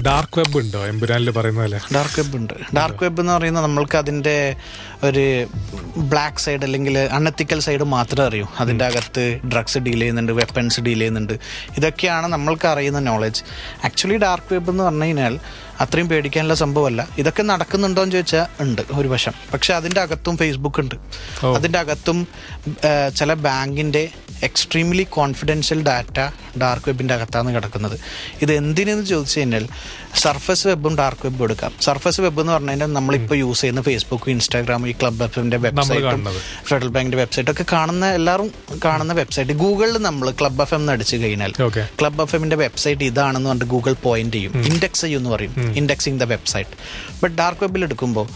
Dark web ഉണ്ടോ? എമ്പുരാനിൽ പറയുന്ന പോലെ. ഡാർക്ക് വെബ് ഉണ്ട്. ഡാർക്ക് വെബ് എന്ന് പറയുന്നത് നമ്മൾക്ക് അതിന്റെ ഒരു ബ്ലാക്ക് സൈഡ് അല്ലെങ്കിൽ അൺഎത്തിക്കൽ സൈഡ് മാത്രമേ അറിയൂ. അതിന്റെ അകത്ത് ഡ്രഗ്സ് ഡീൽ ചെയ്യുന്നുണ്ട് വെപ്പൺസ് ഡീൽ ചെയ്യുന്നുണ്ട്. ഇതൊക്കെയാണ് നമ്മൾക്ക് അറിയുന്ന നോളജ് ആക്ച്വലി ഡാർക്ക് വെബ് എന്ന് പറഞ്ഞു കഴിഞ്ഞാൽ അത്രയും പേടിക്കാനുള്ള സംഭവമല്ല. ഇതൊക്കെ നടക്കുന്നുണ്ടോ എന്ന് ചോദിച്ചാൽ ഉണ്ട് ഒരു വശം. പക്ഷെ അതിന്റെ അകത്തും ഫേസ്ബുക്ക് ഉണ്ട്. അതിന്റെ അകത്തും ചില ബാങ്കിന്റെ എക്സ്ട്രീംലി കോൺഫിഡൻഷ്യൽ ഡാറ്റ ഡാർക്ക് വെബിന്റെ അകത്താണ് കിടക്കുന്നത്. ഇത് എന്തിനെന്ന് ചോദിച്ചു കഴിഞ്ഞാൽ സർഫസ് വെബും ഡാർക്ക് വെബും എടുക്കാം. സർഫസ് വെബ് എന്ന് പറഞ്ഞു കഴിഞ്ഞാൽ നമ്മളിപ്പോൾ യൂസ് ചെയ്യുന്ന ഫേസ്ബുക്കും ഇൻസ്റ്റാഗ്രാമും ഈ ക്ലബ് എഫിന്റെ വെബ്സൈറ്റും. ഫെഡറൽ ബാങ്കിന്റെ വെബ്സൈറ്റ് ഒക്കെ കാണുന്ന എല്ലാവരും കാണുന്ന വെബ്സൈറ്റ് ഗൂഗിളിൽ നമ്മൾ ക്ലബ് എഫ് എം എന്ന് അടിച്ചു കഴിഞ്ഞാൽ ക്ലബ് എഫ് എമ്മിന്റെ വെബ്സൈറ്റ് ഇതാണെന്ന് പറഞ്ഞിട്ട് ഗൂഗിൾ പോയിന്റ് ചെയ്യും. ഇൻഡെക്സ് ചെയ്യും എന്ന് പറയും. Indexing the website but dark വെബിൽ എടുക്കുമ്പോൾ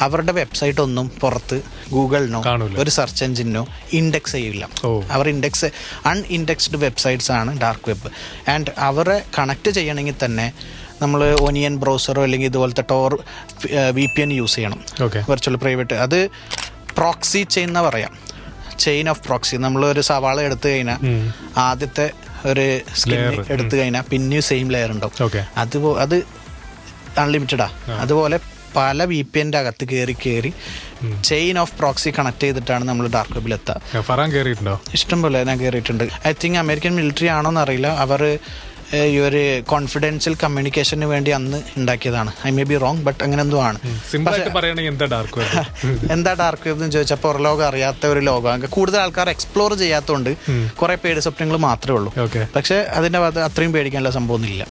അവരുടെ വെബ്സൈറ്റ് ഒന്നും പുറത്ത് ഗൂഗിളിനോ. ഒരു സെർച്ച് എഞ്ചിനോ ഇൻഡെക്സ് ചെയ്യില്ല. അവർ ഇൻഡെക്സ് അൺ ഇൻഡെക്സ്ഡ് വെബ്സൈറ്റ്സ് ആണ് ഡാർക്ക് വെബ് ആൻഡ് അവരെ കണക്ട് ചെയ്യണമെങ്കിൽ തന്നെ നമ്മൾ ഒനിയൻ ബ്രൗസറോ അല്ലെങ്കിൽ ഇതുപോലത്തെ Tor V P N use ചെയ്യണം വെർച്വൽ പ്രൈവറ്റ് അത് പ്രോക്സി ചെയിൻ എന്ന് പറയാം. ചെയിൻ ഓഫ് പ്രോക്സി നമ്മൾ ഒരു സവാള എടുത്തു കഴിഞ്ഞാൽ ആദ്യത്തെ ഒരു സ്കിൻ എടുത്തു കഴിഞ്ഞാൽ പിന്നെയും സെയിം ലെയർ ഉണ്ടാവും. അത് അത് അൺലിമിറ്റഡാ അതുപോലെ പല വി പി എന്റെ അകത്ത് കയറി കയറി ചെയിൻ ഓഫ് പ്രോക്സി കണക്ട് ചെയ്തിട്ടാണ് നമ്മൾ ഡാർക്ക് വെബിൽ എത്തുക ഫറാൻ കയറിയിട്ടുണ്ടോ ഇഷ്ടം പോലെ ഞാൻ കയറിയിട്ടുണ്ട് ഐ തിങ്ക് അമേരിക്കൻ മിലിറ്ററി ആണോ എന്നറിയില്ല. അവർ ഈ ഒരു കോൺഫിഡൻഷ്യൽ കമ്മ്യൂണിക്കേഷന് വേണ്ടി അന്ന് ഉണ്ടാക്കിയതാണ്. I may be wrong but അങ്ങനെ എന്തോ ആണ്. എന്താ ഡാർക്ക് വെബ് എന്താ ഡാർക്ക് വെബ് എന്ന് ചോദിച്ചാൽ പുറലോകം അറിയാത്ത ഒരു ലോകം. കൂടുതൽ ആൾക്കാർ എക്സ്പ്ലോർ ചെയ്യാത്തതുകൊണ്ട് കുറെ പേടി സ്വപ്നങ്ങൾ മാത്രമേ ഉള്ളൂ. പക്ഷെ അതിന്റെ അത്രയും പേടിക്കാനുള്ള സംഭവമൊന്നുമില്ല.